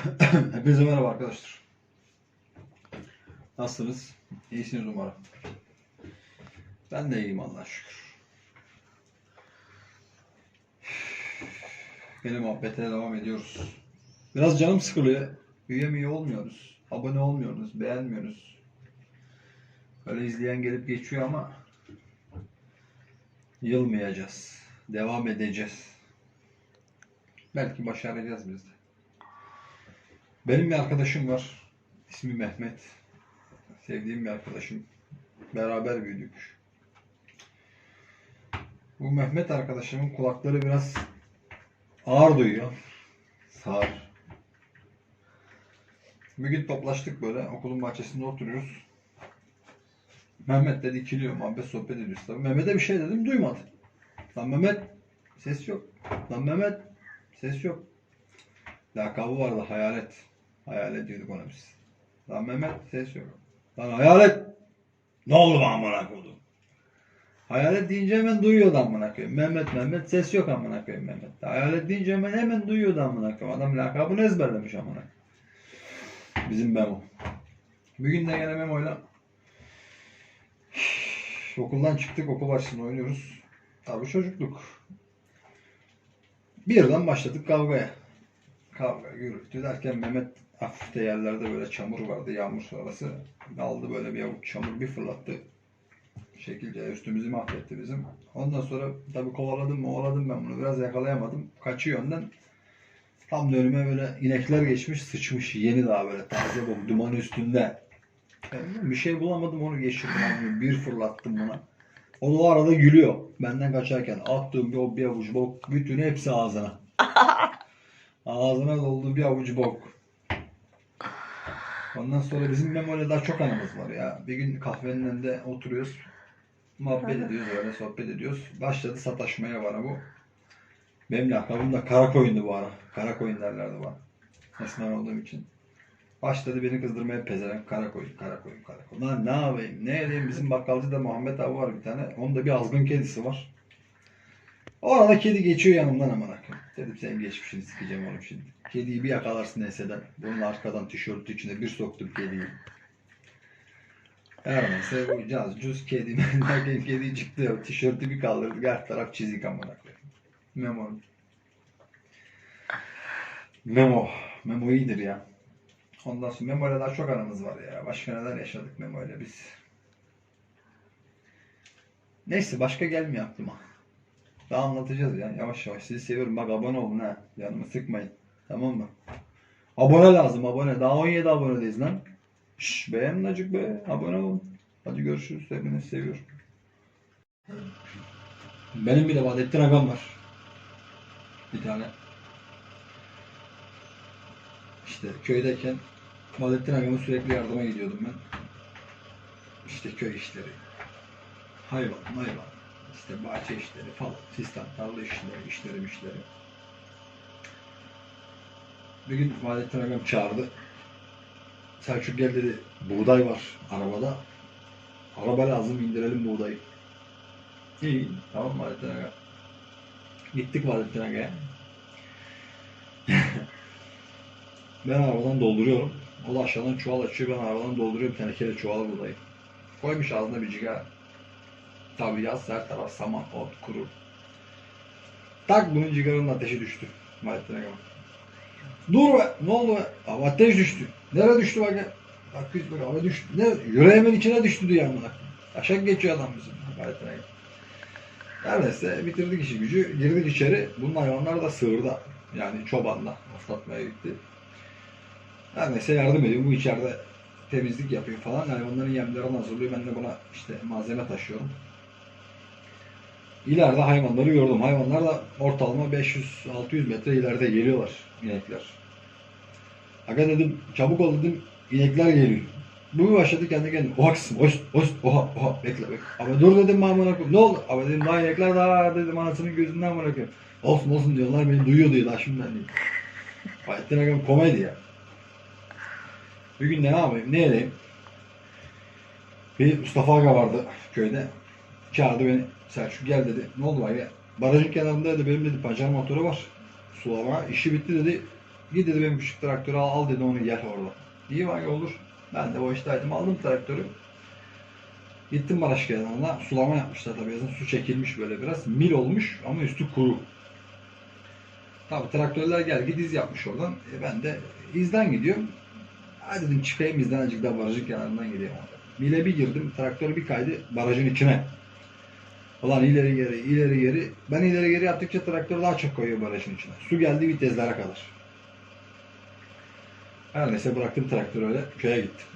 Hepinize merhaba arkadaşlar. Nasılsınız? İyisiniz umarım. Ben de iyiyim Allah'a şükür. Yine muhabbete devam ediyoruz. Biraz canım sıkılıyor. Üyemiyor olmuyoruz. Abone olmuyoruz. Beğenmiyoruz. Böyle izleyen gelip geçiyor ama yılmayacağız. Devam edeceğiz. Belki başaracağız biz de. Benim bir arkadaşım var. İsmi Mehmet. Sevdiğim bir arkadaşım. Beraber büyüdük. Bu Mehmet arkadaşımın kulakları biraz ağır duyuyor. Sağır. Bir gün toplaştık böyle okulun bahçesinde oturuyoruz. Mehmet de dikiliyor muhabbet sohbet ediyoruz tabii. Mehmet'e bir şey dedim duymadı. Lan Mehmet ses yok. Lan Mehmet ses yok. Lakabı vardı hayalet. Hayalet diyorduk ona biz. Lan Mehmet ses yok. Lan hayalet. Ne oldu bana amına koydum? Hayalet deyince hemen duyuyordu amına koyayım. Mehmet Mehmet ses yok amına koyayım Mehmet. Hayalet deyince hemen hemen duyuyordu amına koyayım. Adam lakabını ezberlemiş amına. Bizim Memo. Bir gün de gene Memo'yla okuldan çıktık okul başında oynuyoruz. Tabii çocukluk. Birden başladık kavgaya. Kavga gürültü derken Mehmet hafif de yerlerde böyle çamur vardı yağmur sonrası. Aldı böyle bir avuç çamur bir fırlattı. Şekilce üstümüzü mahvetti bizim. Ondan sonra tabii kovaladım kovaladım ben bunu biraz yakalayamadım. Kaçıyor önden. Tam da önüme böyle inekler geçmiş sıçmış yeni daha böyle taze bu duman üstünde. Ben bir şey bulamadım onu geçirdim abi. Bir fırlattım buna. O da o arada gülüyor. Benden kaçarken attığım bir, bir avuç bok bütün hepsi ağzına. Ağzına doldu bir avuç bok. Ondan sonra bizim Memo'yla daha çok anımız var ya. Bir gün kahvenin önünde oturuyoruz. Muhabbet ediyoruz öyle sohbet ediyoruz. Başladı sataşmaya bana bu. Benim lakabım da Karakoyun'du bu ara. Karakoyun derlerdi bana. Esmer olduğum için. Başladı beni kızdırmaya pezevenk. Karakoyun, Karakoyun, Karakoyun. Lan ne yapayım? Ne edeyim? Bizim bakkalcıda Muhammed abi var bir tane. Onun da bir azgın kedisi var. O arada kedi geçiyor yanımdan aman. Dedim sen geçmişini sikeceğim oğlum şimdi. Kediyi bir yakalarsın enseden. Bunun arkadan tişörtü içinde bir soktum kediyi. Her neyse bu caz cüz kedi. Derken kedi çıktı. Tişörtü bir kaldırdık. Her taraf çizik koyayım. Memo. Memo. Memo iyidir ya. Ondan sonra Memo ile daha çok anımız var ya. Başka neler yaşadık Memo ile biz. Neyse başka gelmiyor aklıma. Daha anlatacağız ya yavaş yavaş. Sizi seviyorum. Bak abone olun ha. Yanımı sıkmayın. Tamam mı? Abone lazım abone. Daha 17 abonedeyiz lan. Şşş beğenin acık be. Abone olun. Hadi görüşürüz. Hepinizi seviyorum. Benim bir de Vahdettin Agam var. Bir tane. İşte köydeyken Vahdettin Agam'a sürekli yardıma gidiyordum ben. İşte köy işleri. Hayvan, hayvan. İşte bahçe işleri falan. Sistem, tarla işleri, işleri, işleri. Bir gün Vahdettin Agam çağırdı. Selçuk gel dedi. Buğday var arabada. Araba lazım indirelim buğdayı. İyi. Tamam Vahdettin Aga. Gittik Vahdettin Aga'ya. ben arabadan dolduruyorum. O da aşağıdan çuval açıyor. Ben arabadan dolduruyorum tenekeyle çuval buğdayı. Koymuş ağzına bir cigara. Tabii yaz her taraf saman, ot, kuru. Tak bunun cigaranın ateşi düştü. Vahdettin Aga'ma. Dur be! Ne oldu be? Abi ateş düştü. Nereye düştü bak ya? Bak biz böyle hava düştü. Ne? Yüreğimin içine düştü diyor amına. Aşağı geçiyor adam bizim. Vahdettin Aga. Her neyse bitirdik işi gücü. Girdik içeri. Bunun hayvanlar da sığırda. Yani çobanda. Atlatmaya gitti. Her neyse yardım ediyor. Bu içeride temizlik yapıyor falan. Hayvanların yemlerini hazırlıyor. Ben de buna işte malzeme taşıyorum. İleride hayvanları gördüm. Hayvanlar da ortalama 500-600 metre ileride geliyorlar inekler. Aga dedim çabuk ol dedim inekler geliyor. Bu başladı kendi kendine. Oha kızım hoş hoş oha oha bekle bekle. Ama dur dedim ben koyayım. Ne oldu? Ama dedim daha inekler daha dedim anasının gözünden koyayım. Olsun olsun diyorlar beni duyuyor diyor daha şimdiden değil. Fahrettin Agam komedi ya. Bir gün ne yapayım ne edeyim. Bir Mustafa Aga vardı köyde. Çağırdı beni. Selçuk gel dedi. Ne oldu ya? Barajın kenarında dedi benim dedi pancar motoru var. Sulama işi bitti dedi. Git dedi benim küçük traktörü al, al dedi onu gel orada. İyi var olur. Ben de boştaydım aldım traktörü. Gittim Maraş kenarına. Sulama yapmışlar tabii yazın. Su çekilmiş böyle biraz. Mil olmuş ama üstü kuru. Tabii traktörler gel git iz yapmış oradan. E ben de izden gidiyorum. Hadi dedim çıkayım izden azıcık daha barajın kenarından gideyim. Mile bir girdim. Traktör bir kaydı barajın içine. Ulan ileri geri ileri geri. Ben ileri geri yaptıkça traktör daha çok koyuyor barajın içine. Su geldi vitezlere kadar. Her neyse bıraktım traktörü öyle köye gittim.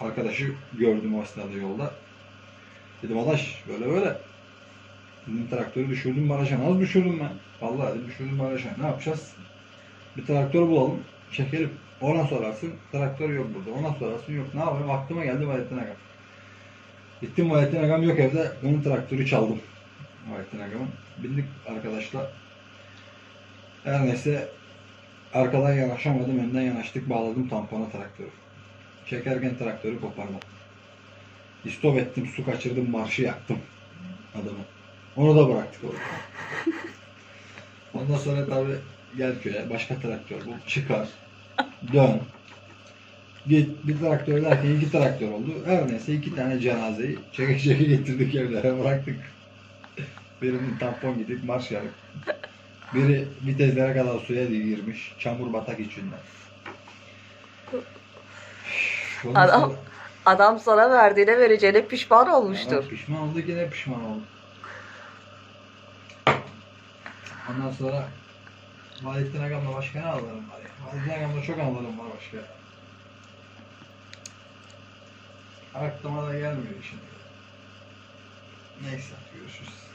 Arkadaşı gördüm o esnada yolda. Dedim adaş böyle böyle. Dedim traktörü düşürdüm baraja. Nasıl düşürdüm ben? Vallahi dedim düşürdüm baraja. Ne yapacağız? Bir traktör bulalım. Çekelim. Ona sorarsın. Traktör yok burada. Ona sorarsın yok. Ne yapayım? Aklıma geldi Valettin Agam. Gittim Valettin Agam yok evde. Onun traktörü çaldım. Valettin Agam'ın. Bindik arkadaşlar. Her neyse arkadan yanaşamadım. Önden yanaştık. Bağladım tampona traktörü. Çekerken traktörü kopardım. İstop ettim. Su kaçırdım. Marşı yaktım. Adamı. Onu da bıraktık orada. Ondan sonra tabi gel köye. Başka traktör bul. Çıkar. Dön. Git bir traktör derken iki traktör oldu. Her neyse iki tane cenazeyi çeke çeke getirdik evlere bıraktık. Birinin tampon gidip marş yarık. Biri vitezlere kadar suya girmiş. Çamur batak içinden. Ondan Adam- sonra- Adam sana verdiğine vereceğine pişman olmuştur. Adam pişman oldu yine pişman oldu. Ondan sonra Valettin Agam'la başka ne anılarım var ya? Valettin Agam'la çok anılarım var başka. Aklıma da gelmiyor şimdi. Neyse görüşürüz.